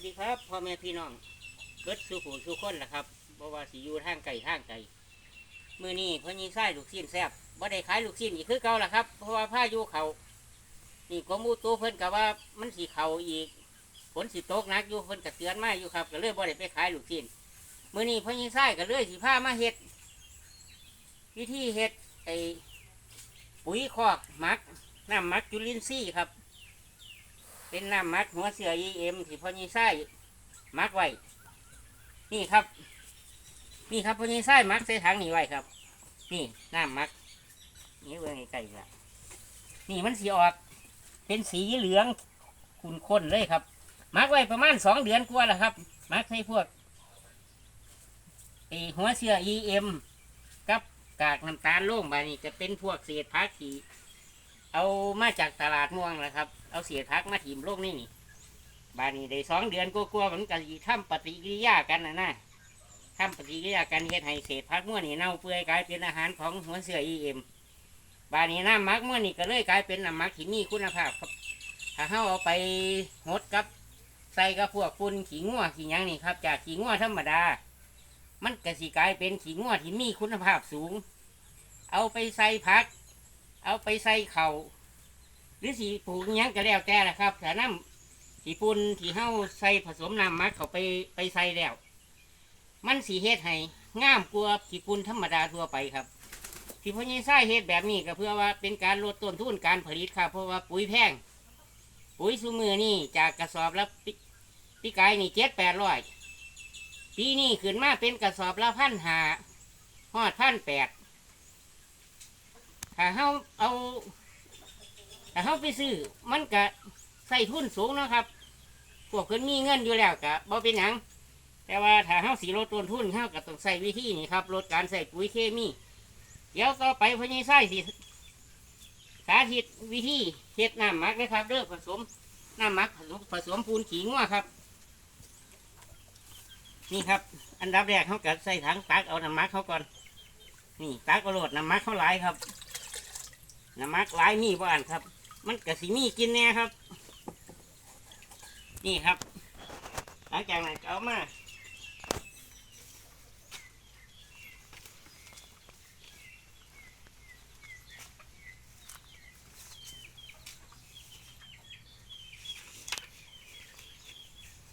สดีครับพ่อแม่พี่น้องเกิดสู่ผู้สู่คนล่ะครับบ่ว่าสิอยู่ทางไก่ทางไก่มื้อนี้เพิ่นยิงไส้ลูกชิ้นแซ่บบ่ได้ขายลูกชิ้นอีกคือเก่าล่ะครับ เพราะว่าพายุเขานี่กรมอุตุเพิ่นก็ว่ามันสิเขาอีกฝนสิตกหนักอยู่เพิ่นก็เตือนมาอยู่ครับก็เลยบ่ได้ไปขายลูกชิ้นมื้อนี้เพิ่นยิงไส้ก็เลยสิพามาเฮ็ดวิธีเฮ็ดไอ้ปุ๋ยคอกมักน้ำมักจุลินทรีย์ครับ เป็นน้ำมักหัวเสือ EM ที่พ่อยี่ไส้มักไว้ นี่ครับ นี่ครับพ่อยี่ไส้มักใส่ถังนี่ไว้ครับ นี่น้ำมักนี่เบื้องไกลๆละนี่มันสีออก เป็นสีเหลืองขุ่นข้นเลยครับ มักไว้ประมาณสองเดือนกว่าแล้วครับ มักใส่พวกไอหัวเสือ EM กับกากน้ำตาลโล่งไปนี่จะเป็นพวกเศษพักที่ เอามาจากตลาดม่วงนะครับ เอาเสียทักมาถิ่มโลกนี่นี่บานนี้ได้สองเดือนกลัวๆมันก็สิทำปฏิกิริยากันนะนะทำปฏิกิริยากันเฮ็ดให้เศษพักม่วงนี่เน่าเปื่อยกลายเป็นอาหารของหัวเสืออีเอ็มบานนี้น้ำมักม่วงนี่ก็เลยกลายเป็นน้ำมักที่มีคุณภาพครับ ถ้าเฮาเอาไปหดกับใส่กับพวกฝุ่นขี้งัวขี้ยังนี่ครับ จากขี้งัวธรรมดา มันก็สิกลายเป็นขี้งัวที่มีคุณภาพสูง เอาไปใส่ผัก เอาไปใส่เข่าหรือสีปลูกหยังก็แล้วแต่ละครับแต่น้ำสีปุ่นที่เฮาใส่ผสมน้ำมักเขาไปไปใส่แล้ว มันสีเฮ็ดให้งามกว่าขี้ปุ่นธรรมดาทั่วไปครับ ที่พ่อใหญ่ไส้เฮ็ดแบบนี้ก็เพื่อว่าเป็นการลดต้นทุนการผลิตครับเพราะว่าปุ๋ยแพง ปุ๋ยสูมือนี่จากกระสอบละปีปีกายนี่เจ็ดแปดร้อยปีนี้ขึ้นมาเป็นกระสอบละพันหาหอดพันแปด ถ้าเฮาเอาถ้าเฮาไปซื้อมันก็ใส่ทุนสูงเนาะครับ พวกเพิ่นมีเงินอยู่แล้วก็บ่เป็นหยังแต่ว่าถ้าเฮาสีลดต้นทุนเฮาก็ต้องใส่วิธีนี้ครับลดการใส่ปุ๋ยเคมี เดี๋ยวต่อไปพญายไส้สิสาธิตวิธีเฮ็ดน้ำหมักนะครับเริ่มผสมน้ำหมักผสมผสมปูนขี้งัวครับ นี่ครับ อันดับแรกเขาก็ใส่ถังตักเอาน้ำหมักเขาก่อน นี่ตักเอาโหลดน้ำหมักเขาหลายครับ น้ำมักหลายมีบ้านครับ มันกะสิมีกินแน่ครับ นี่ครับ หลังจากนั้นเอามา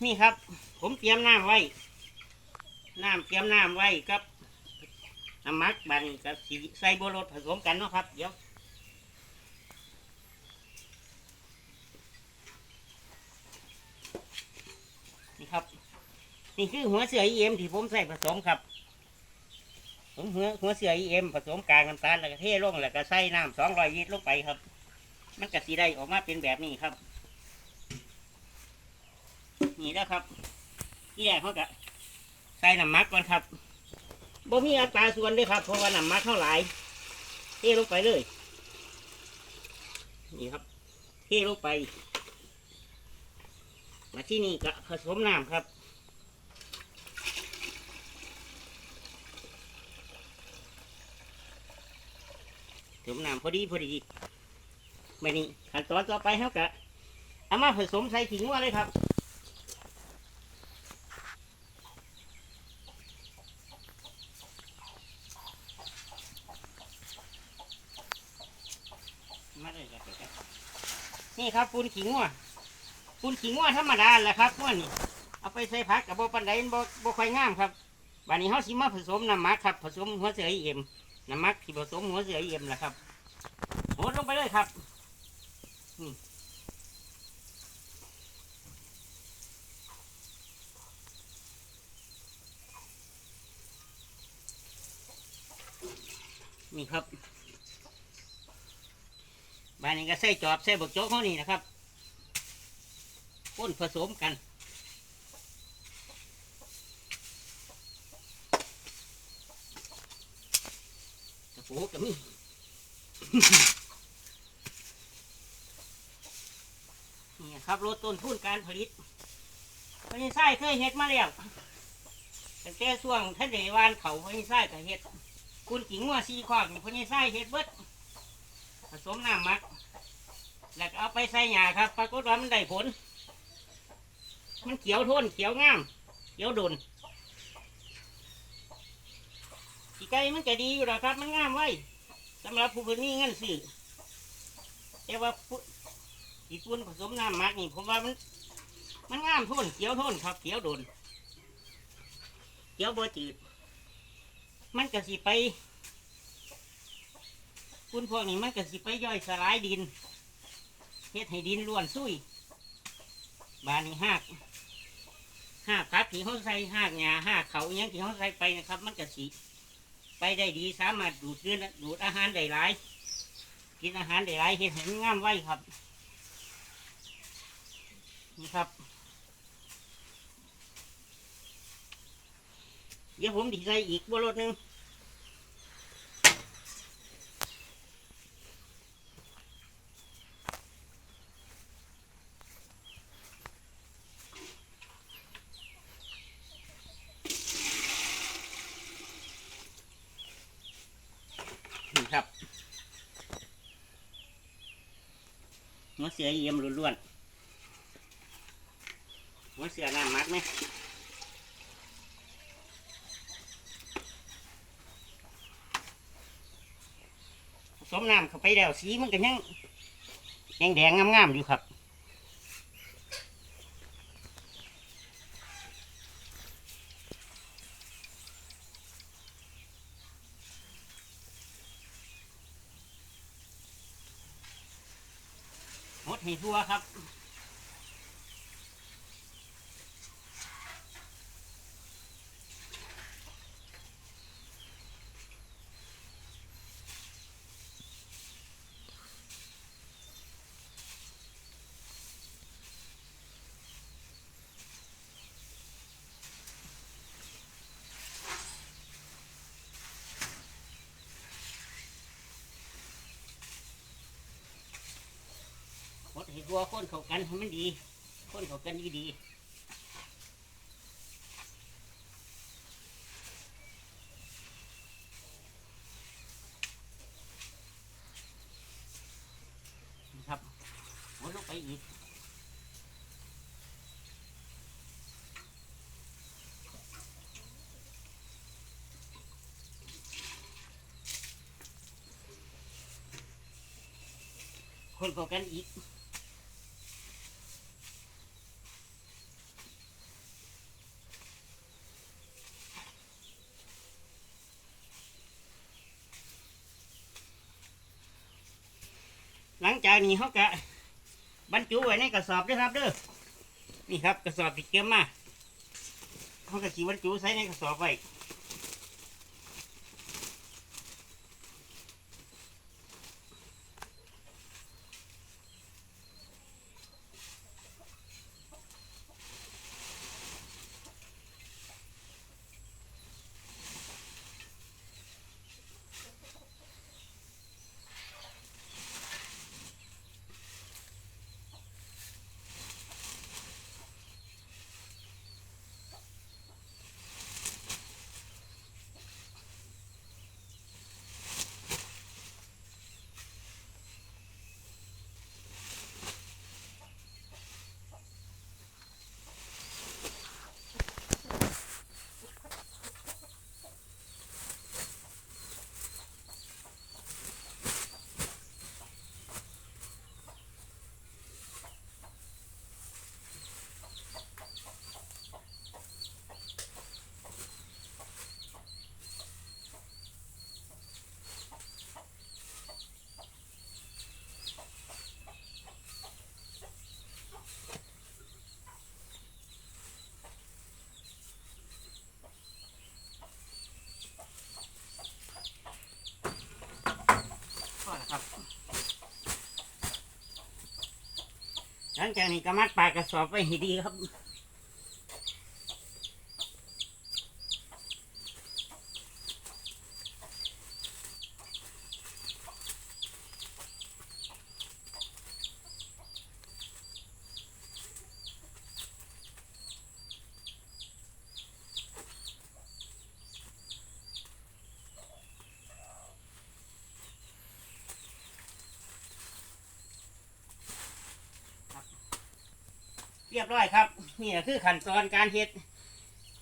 นี่ครับ ผมเตรียมน้ำไว้ น้ำเตรียมน้ำไว้ครับน้ำมักบันกับสีใส่บัวรดผสมกันเนาะครับ เดี๋ยว นี่ครับ นี่คือหัวเสือเอ็มที่ผมใส่ผสมครับผมหัวหัวเสือเอ็มผสมกากน้ำตาลแล้วก็เทลงแล้วก็ใส่น้ำสองร้อยลิตรลงไปครับ มันก็สีได้ออกมาเป็นแบบนี้ครับ นี่แล้วครับที่แรกเขาก็ใส่น้ำมักก่อนครับบ่มีอัตราส่วนด้วยครับเพราะว่าน้ำมักเท่าไหร่เทลงไปเลย นี่ครับเทลงไปมาที่นี่ก็ผสมน้ำครับ สมน้ำพอดีพอดีไม่นี่ขั้นตอนต่อไปเขากะเอามาผสมใส่ขิงว่าเลยครับมาเลยครับนี่ครับปูนขิงวัวปูนขิงว่าธรรมดาแหละครับว่านี่เอาไปใส่ผักกับโบปันไดโบโบค่อยงามครับบัดนี้เขาสิมาผสมน้ำมักครับ ผสมหัวเสือเอ็ม น้ำมักที่ผสมหัวเสือเอ็มแหละครับโหดลงไปเลยครับนี่นี่ครับบานนี้ก็ใส่จอบใส่บกโจ๊กเขานี่นะครับพ่นผสมกัน กระ โปกับมีนี่ครับลดต้นทุนการผลิตพญิไส้เคยเฮ็ดมาแล้วตั้งแต่ช่วงท่านเดวานเขาพญิไส้ก็เฮ็ดคุณกิ่งว่าซีขอกนี่พญิไส้เฮ็ดเบิดผสมน้ำมัก แล้วเอาไปใส่หญ้าครับ ปรากฏว่ามันได้ผล มันเขียวทนเขียวงาม เขียวดุน ขี้ไก่มันก็ดีอยู่แล้วครับ มันงามไว้สำหรับผู้คนมีเงินซื้อแต่ว่าผู้อีปุ่นผสมน้ำมักนี่ผมว่ามัน มันงามทนเขียวทนครับเขียวดนเขียวบ่จืด มันก็สิไปปุ่นพวกนี้มันก็สิไปย่อยสลายดินเฮ็ดให้ดินล้วนซุยบานนี้หักห้าพักที่เขาใส่ห้ากหญ้าห้าเขาอหยังที่เขาใส่ไปนะครับ มันก็สี ไปได้ดีสามารถดูดเลือดดูดอาหารได้หลาย กินอาหารได้หลายเห็นเห็นงามไว้ครับนี่ครับ เดี๋ยวผมดีใจอีกบวรถหนึ่ง วเสือเยี่ยมล้วนๆหัวเสือน้ำมักไหมสมน้ำเข้าไปแล้วสีมันก็ยังยังแดงงามๆอยู่ครับ หมดให้ทั่วครับ หัวคนเข้ากันให้มันดี คนเข้ากันดีดีครับหมดลงไปอีกคนเข้ากันอีก หลังจาก นี่เขากะบรรจุไว้ในกระสอบด้วยครับเด้อนี่ครับกระสอบติดเกมมาเขากะขีบรรจุใส่ในกระสอบไว้ ลังจากนี้ก็มัดปากกระสอบไว้ให้ดีครับ รียบร้อยครับ นี่ก็คือขั้นตอนการเฮ็ด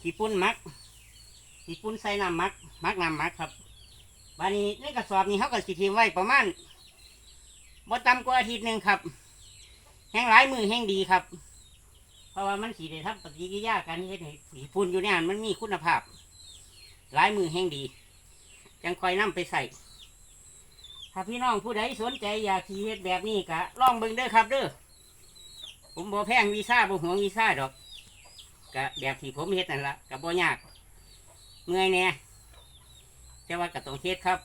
ขี้ปุ่นมักขี้ปุ่นใส่น้ำมักมักน้ำมักครับบานี้ในกระสอบนี้เขาก็สิทิ้งไว้ประมาณบ่ต่ำกว่าอาทิตย์หนึ่งครับ แห้งหลายมือแห้งดีครับ เพราะว่ามันสีได้ทำปฏิกิริยาการเฮ็ดให้สีปุ่นอยู่เนี่ยมันมีคุณภาพหลายมือแห้งดี จังคอยนํไปใส่ ถ้าพี่น้องผู้ใดสนใจอยากสีเฮ็ดแบบนี้ก็ลองเบิ่งเด้อครับเด้อ ผมบ่แพงวีซ่าบ่หวงวีซ่าดอกก็แบบที่ผมเฮ็ดนั่นละก็บ่ยาก เมื่อยแน่แต่ว่าก็ต้องเฮ็ดครับ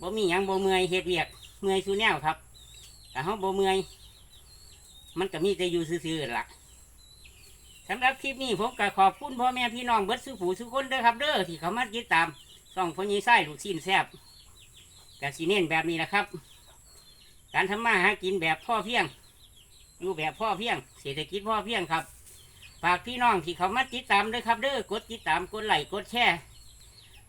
บ่มีหยังบ่เมื่อยเฮ็ดเวียก เมื่อยสู่แนวครับแต่เฮาบ่เมื่อย มันก็มีแต่อยู่ซื่อๆล่ะสำหรับคลิปนี้ผมก็ขอบคุณพ่อแม่พี่น้องเบิดสุผู้สุคนเด้อครับเด้อที่เขามาติดตามส่องพญไส้ลูกชิ้นแซ่บก็สิเน้นแบบนี้นะครับ การทำมาหากินแบบพ่อเพียง อยู่แบบพ่อเพียง เศรษฐกิจพ่อเพียงครับฝากพี่น้องที่เขามาติดตามด้วยครับเด้อกดติดตามกดไลค์กดแชร์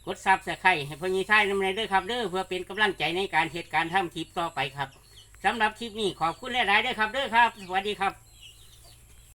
กดซับสไครต์ให้พญไส้น้ำในด้วยครับเด้อเพื่อเป็นกำลังใจในการเหตุการณ์ทำคลิปต่อไปครับสำหรับคลิปนี้ขอบคุณหลายๆด้วยครับเด้อครับ สวัสดีครับ